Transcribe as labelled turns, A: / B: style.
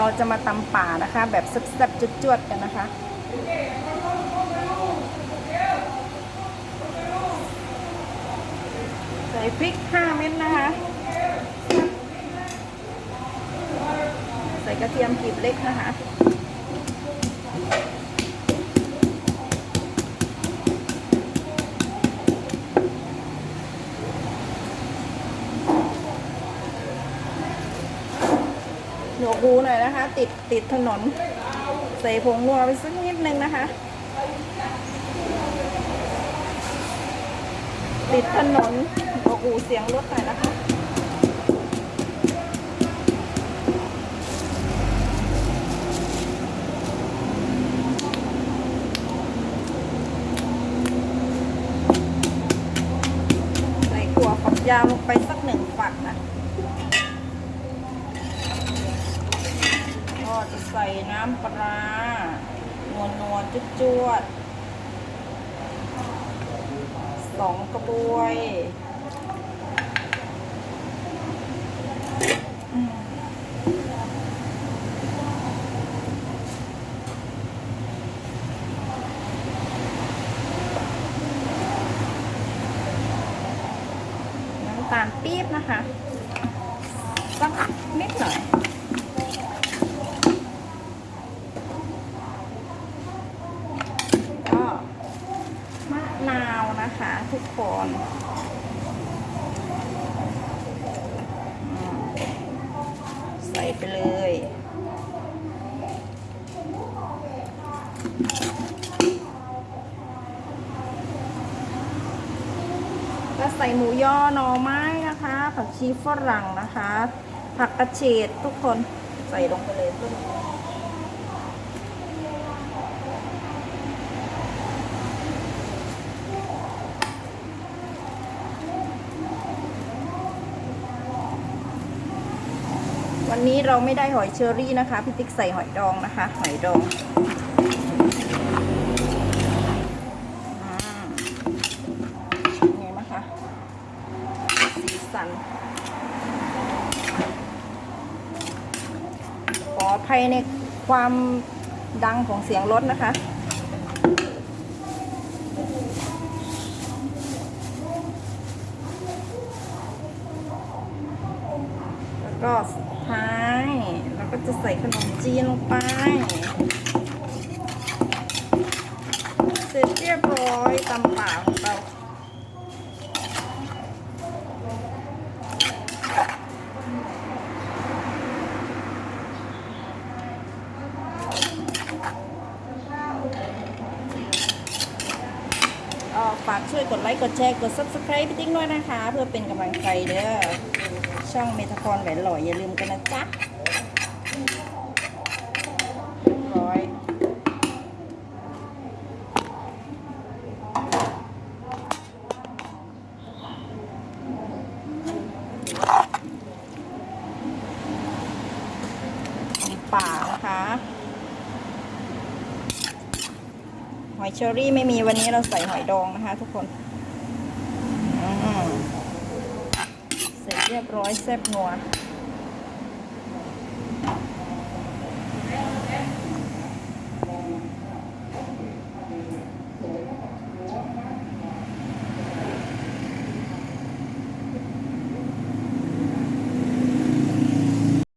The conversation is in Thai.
A: เราจะมาตำป่านะคะ แบบแซ่บๆจวดๆกันนะคะ ใส่พริก 5 เม็ดนะคะ ใส่กระเทียมกลีบเล็กนะคะ หนวกหูหน่อยนะคะ ติดติดถนน ใส่ผงนัวไปสักนิดนึงนะคะ ติดถนนหนวกหูเสียงรถหน่อยนะคะใส่ถั่วฝักยาวลงไปสักหนึ่งฝักนะ จะใส่น้ำปลานัวนัวๆจุดจวดๆสองกระบวยน้ำตาลปี๊บนะคะสักนิดหน่อย ก็มะ นะคะทุกคนใส่ไปเลยก็ใส่หมูย่อหน่อไม้นะคะ ผักชีฝรั่งนะคะ ผักกระเฉดทุกคนใส่ลงไปเลย วันนี้เราไม่ได้หอยเชอรี่นะคะพี่ติ๊กใส่หอยดองนะคะ หอยดองไงคะสีสัน ขออภัยในความดังของเสียงรถนะคะ แล้ว ก็สุดท้ายเราก็จะใส่ขนมจีนลงไป เสร็จเรียบร้อยตำป่าของเราฝากช่วยกดไลค์ กดแชร์ กด subscribe พี่ติ๊กด้วยนะคะ เพื่อเป็นกำลังใจเด้อ ช่องเมทาพรแหวนหล่ออย่าลืมกันนะจ๊ะร้อยมีป่านะคะหอยเชอรี่ไม่มีวันนี้เราใส่หอยดองนะคะทุกคนอืม เรียบร้อยแซ่บนัว